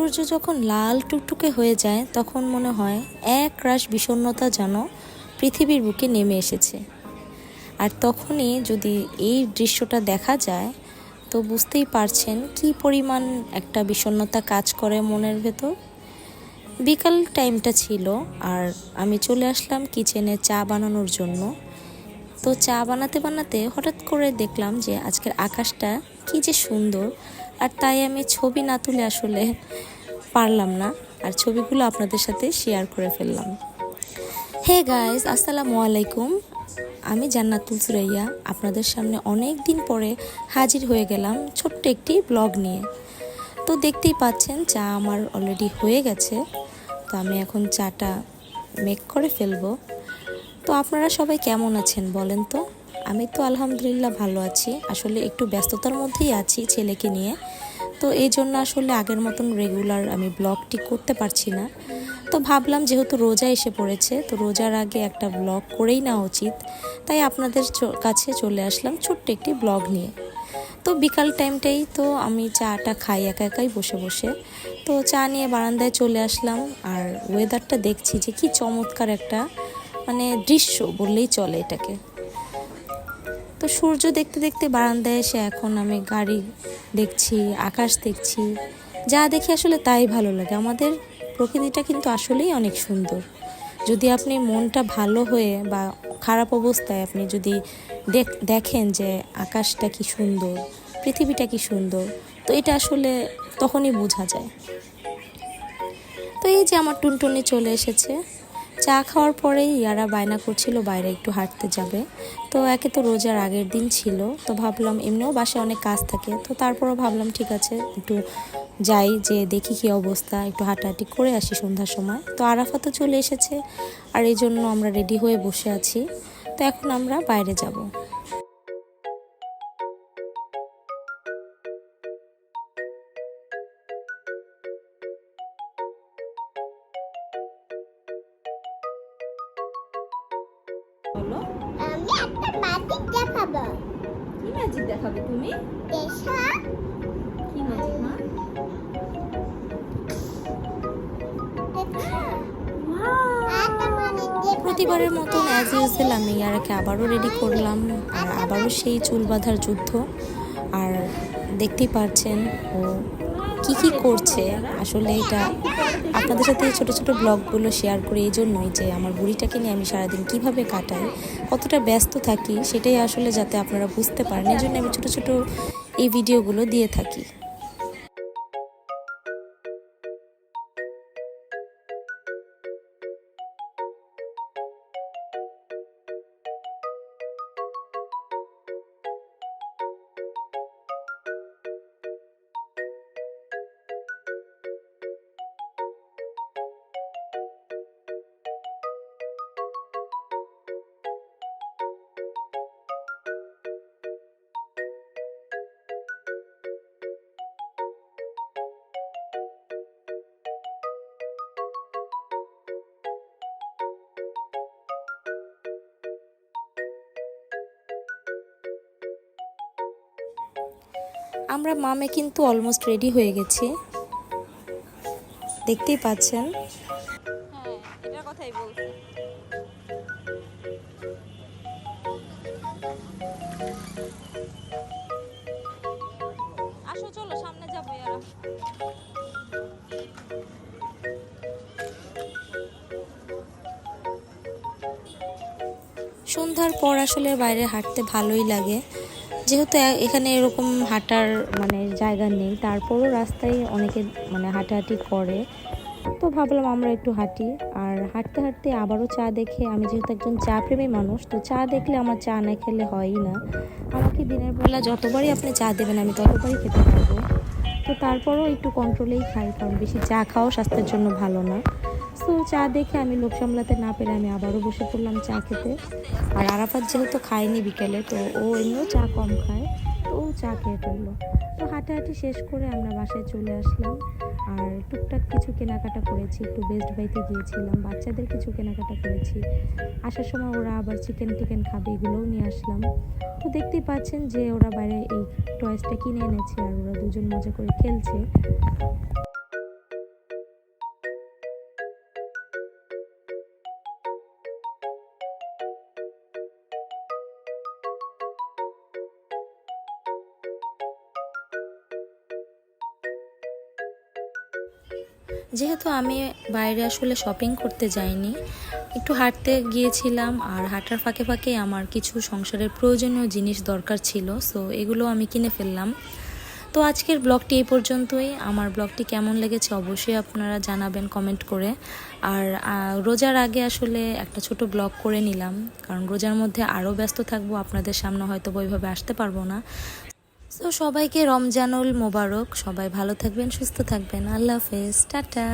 সূর্য যখন লাল টুকটুকে হয়ে যায়, তখন মনে হয় এক রাশ বিষণ্ণতা যেন পৃথিবীর বুকে নেমে এসেছে। আর তখনই যদি এই দৃশ্যটা দেখা যায়, তো বুঝতেই পারছেন কি পরিমাণ একটা বিষণ্ণতা কাজ করে মনের ভেতর। বিকাল টাইমটা ছিল, আর আমি চলে আসলাম কিচেনে চা বানানোর জন্য। তো চা বানাতে বানাতে হঠাৎ করে দেখলাম যে আজকের আকাশটা কি যে সুন্দর, আর তাই আমি ছবি না তুলে আসলে পারলাম না আর ছবিগুলো আপনাদের সাথে শেয়ার করে ফেললাম। হে গাইস আসসালামু আলাইকুম। আমি জান্নাতুল সুরাইয়া। আপনাদের সামনে অনেক দিন পরে হাজির হয়ে গেলাম ছোট্ট একটি ব্লগ নিয়ে। তো দেখতেই পাচ্ছেন, চা আমার অলরেডি হয়ে গেছে। তো আমি এখন চাটা মেক করে ফেলব। তো আপনারা সবাই কেমন আছেন বলেন তো? আমি তো আলহামদুলিল্লাহ ভালো আছি। আসলে একটু ব্যস্ততার মধ্যেই আছি ছেলেকে নিয়ে। তো এই জন্য আসলে আগের মতন রেগুলার আমি ব্লগটি করতে পারছি না। তো ভাবলাম যেহেতু রোজা এসে পড়েছে, তো রোজার আগে একটা ব্লগ করেই নেওয়া উচিত। তাই আপনাদের কাছে চলে আসলাম ছোট্ট একটি ব্লগ নিয়ে। তো বিকাল টাইমটাই তো আমি চাটা খাই একা একাই বসে বসে। তো চা নিয়ে বারান্দায় চলে আসলাম আর ওয়েদারটা দেখছি যে কি চমৎকার একটা মানে দৃশ্য বললেই চলে এটাকে। সূর্য দেখতে দেখতে বারান্দায় এসে এখন আমি গাড়ি দেখছি, আকাশ দেখছি। যা দেখি আসলে তাই ভালো লাগে। আমাদের প্রকৃতিটা কিন্তু আসলেই অনেক সুন্দর। যদি আপনি মনটা ভালো হয়ে বা খারাপ অবস্থায় আপনি যদি দেখ- দেখেন যে আকাশটা কি সুন্দর, পৃথিবীটা কি সুন্দর, তো এটা আসলে তখনই বোঝা যায়। তো এই যে আমার টুনটুনি চলে এসেছে। চা খাওয়ার পরেই ইয়ারা বায়না করছিল, বাইরে একটু হাঁটতে যাবে। তো একে তো রোজার আগের দিন ছিল, তো ভাবলাম এমনিও বাসায় অনেক কাজ থাকে, তো তারপরও ভাবলাম ঠিক আছে, একটু যাই যে দেখি কি অবস্থা, একটু হাঁটাহাঁটি করে আসি সন্ধ্যার সময়। তো আরাফা তো চলে এসেছে, আর এই জন্য আমরা রেডি হয়ে বসে আছি। তো এখন আমরা বাইরে যাব। হলো আমি একটা ম্যাজিক দেখাবো। কি ম্যাজিক দেখাবে তুমি? দেখা কি ম্যাজিক মা? প্রতিবারের মতন অ্যাজ ইউজুয়াল আমি ইয়ারাকে আবারও রেডি করলাম। আর আবারও সেই চুল বাঁধার যুদ্ধ। আর দেখতেই পারছেন ও কি কি করছে। আসলে এটা আপনাদের সাথে এই ছোটো ছোটো ব্লগগুলো শেয়ার করি এই জন্যই যে আমার বুড়িটাকে নিয়ে আমি সারাদিন কীভাবে কাটাই, কতটা ব্যস্ত থাকি, সেটাই আসলে যাতে আপনারা বুঝতে পারেন। এই জন্য আমি ছোটো ছোটো এই ভিডিওগুলো দিয়ে থাকি। আমরা মামে কিন্তু অলমোস্ট রেডি হয়ে গেছি। দেখতেই পাচ্ছেন। হ্যাঁ কথাই বলছি। আসো চলো সামনে যাব সন্ধ্যার পর আসলে বাইরে হাঁটতে ভালোই লাগে। যেহেতু এখানে এরকম হাঁটার মানে জায়গা নেই, তারপরও রাস্তায় অনেকে মানে হাঁটাহাঁটি করে। তো ভাবলাম আমরা একটু হাঁটি। আর হাঁটতে হাঁটতে আবারও চা দেখে, আমি যেহেতু একজন চা প্রেমী মানুষ, তো চা দেখলে আমার চা না খেলে হয়ই না। আমাকে দিনের বেলা যতবারই আপনি চা দেবেন, আমি ততবারই খেতে পারব। তো তারপরও একটু কন্ট্রোলেই খাই, কারণ বেশি চা খাওয়াও স্বাস্থ্যের জন্য ভালো না। সো চা দেখে আমি লোক সামলাতে না পেরে আমি আবারও বসে পড়লাম চা খেতে। আর আরাফাত যেহেতু খায়নি বিকেলে, তো ও এমনিও চা কম খায়, তো ও চা খেয়ে ফেলল। তো হাঁটাহাঁটি শেষ করে আমরা বাসায় চলে আসলাম। আর টুকটাক কিছু কেনাকাটা করেছি, একটু বেস্ট বাইতে গিয়েছিলাম, বাচ্চাদের কিছু কেনাকাটা করেছি। আসার সময় ওরা আবার চিকেন টিকেন খাবে, এগুলোও নিয়ে আসলাম। তো দেখতেই পাচ্ছেন যে ওরা বাইরে এই টয়েসটা কিনে এনেছে, আর ওরা দুজন মজা করে খেলছে। যেহেতু আমি বাইরে আসলে শপিং করতে যাইনি, একটু হাঁটতে গিয়েছিলাম আর হাঁটার ফাঁকে ফাঁকে আমার কিছু সংসারের প্রয়োজনীয় জিনিস দরকার ছিল সো এগুলো আমি কিনে ফেললাম। তো আজকের ব্লগটি এই পর্যন্তই। আমার ব্লগটি কেমন লেগেছে অবশ্যই আপনারা জানাবেন কমেন্ট করে। আর রোজার আগে আসলে একটা ছোট ব্লগ করে নিলাম, কারণ রোজার মধ্যে আরও ব্যস্ত থাকব, আপনাদের সামনে হয়তো ওইভাবে আসতে পারব না। তো সবাইকে রমজানুল মোবারক। সবাই ভালো থাকবেন সুস্থ থাকবেন। আল্লাহ হাফেজ। টাটা।